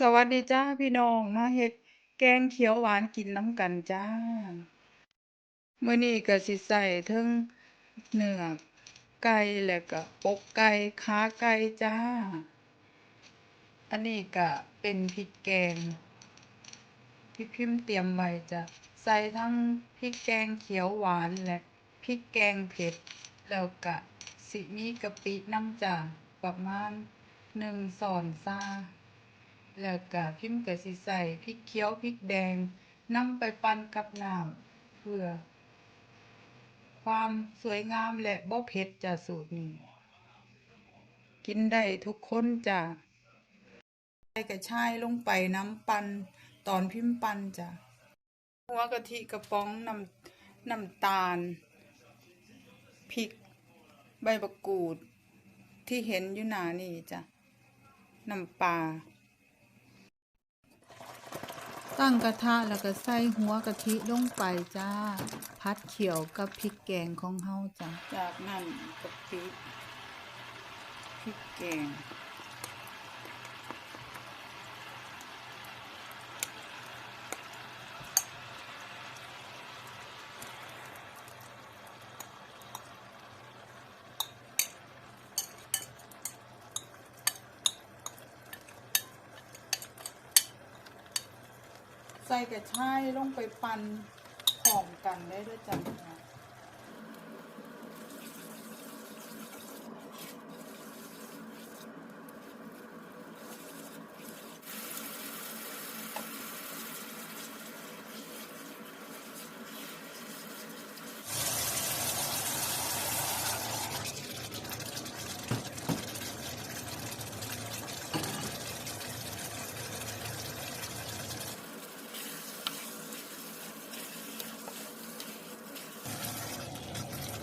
สวัสดีจ้าพี่น้องมาเฮ็ดแกงเขียวหวานกินน้ำกันจ้าเมื้อนี้ก็สิใส่เทิงเนื้อไก่แล้วก็อกไก่ขาไก่จ้า อันนี้ก็เป็นพริกแกงที่พิมพ์เตรียมไว้จ้ะใส่ทั้งพริกแกงเขียวหวานและพริกแกงเผ็ดแล้วก็สิมีกะปิน้ำจ้าประมาณหนึ่งช้อนชา แล้วก็พิมพ์ก็สิใส่พริกเขียวพริกแดงนำไปปั่นกับน้ำเพื่อ ความสวยงามและบ่เผ็ดจ้ะสูตรนี้ กินได้ทุกคนจ้ะใส่กระชายลงไปน้ำปั่นตอนพิมพ์ปั่นจ้ะหัวกะทิกระป๋องน้ำน้ำตาลพริก ใบมะกรูดที่เห็นอยู่หน้านี่จ้ะน้ำปลา ตั้งกระทะแล้วก็ใส่หัวกะทิลงไปจ้า พัดเขียวกับพริกแกงของเฮาจ้าจากนั้นกะปิพริกแกง ใส่กระชายลงไปปั่นหอมกันได้ด้วยจ้ะ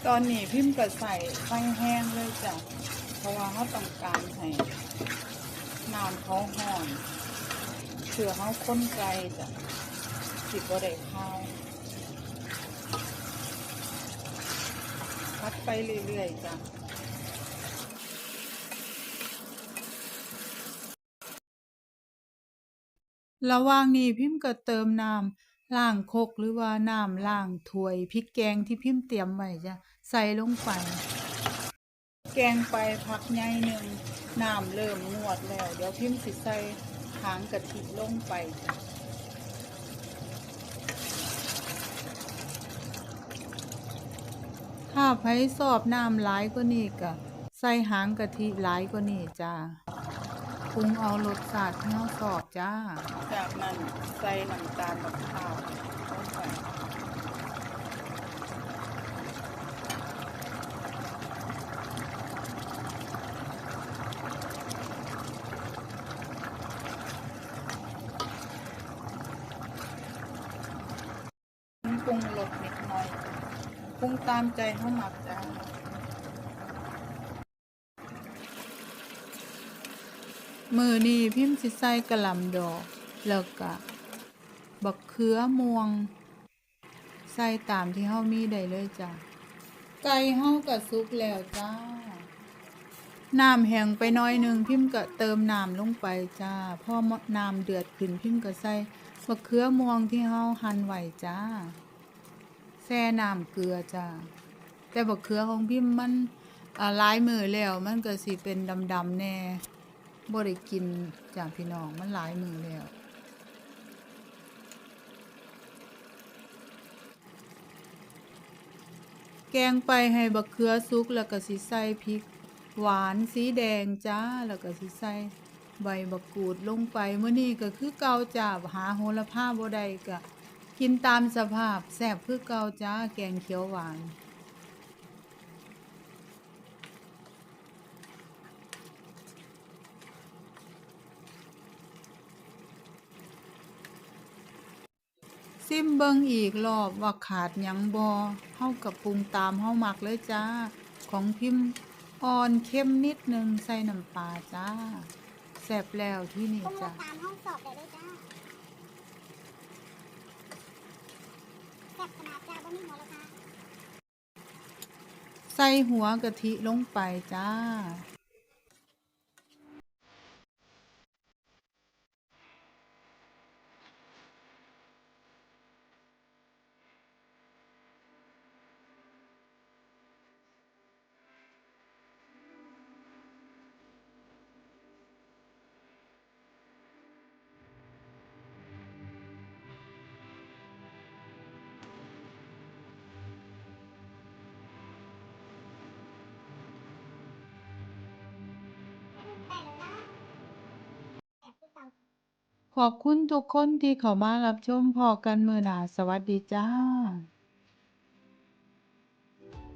ตอนนี้พิมพ์ก็ใส่ไฟแห้งเลยจ้ะ เพราะว่าเขาต้องการให้น้ำเขาห่อนเผื่อเขาค้นไกลจ้ะสิบ่ได้ข้าวพัดไปเรื่อยๆจ้ะระหว่างนี้พิมพ์ก็เติมน้ำ ล้างคกหรือว่าน้ำล้างถ้วยพริกแกงที่พิมพ์เตรียมไว้จ้ะใส่ลงไป แกงไปพักใหญ่หนึ่งน้ำเริ่มงวดแล้ว เดี๋ยวพิมพ์สิใส่หางกะทิลงไปจ้ะถ้าไผสอบน้ำหลายกว่านี้ก็ใส่หางกะทิหลายกว่านี้จ้า ปรุงเอารสชาติที่เราชอบจ้า จากนั้นใส่น้ำตาลมะพร้าวลงไปปรุงรสนิดหน่อยปรุงตามใจเขาหมักจ้า มือนี่พิมพ์สิใส่กระหล่ำดอก แล้วก็บักเขือม่วง ใส่ตามที่เฮามีได้เลยจ้ะ ไก่เฮาก็สุกแล้วจ้า น้ำแห้งไปน้อยหนึ่งพิมพ์ก็เติมน้ำลงไปจ้า พอน้ำเดือดขึ้นพิมพ์ก็ใส่บักเขือม่วงที่เฮาหั่นไว้จ้าแช่น้ำเกลือจ้า แต่บักเขือของพิมพ์มันหลายมือแล้วมันก็สิเป็นดำๆแน่ บ่ได้กินจากพี่น้องมันหลายมือแล้วแกงไปให้บักเขือสุกแล้วก็สิใส่พริก หวานสีแดงจ้าแล้วก็สิใส่ใบบักกูดลงไปเมื้อนี้ก็คือเกาจ้าหาโหระพาบ่ได้ก็กินตามสภาพแซ่บคือเกาจ้าแกงเขียวหวาน ซิมเบิงอีกรอบว่าขาดหยังบอเฮากับปรุงตามเฮามักเลยจ้า ของพิมพ์อ่อนเข้มนิดนึงใส่น้ำปลาจ้าแซ่บแล้วที่นี่ปรุงรจ้าสตามห้องสอบได้เลยจ้าแซ่บขนาดจ้าบ่มีหัวละค่ะใส่หัวกะทิลงไปจ้า ขอบคุณทุกคนที่เข้ามารับชมพอกันมือหนาสวัสดีจ้า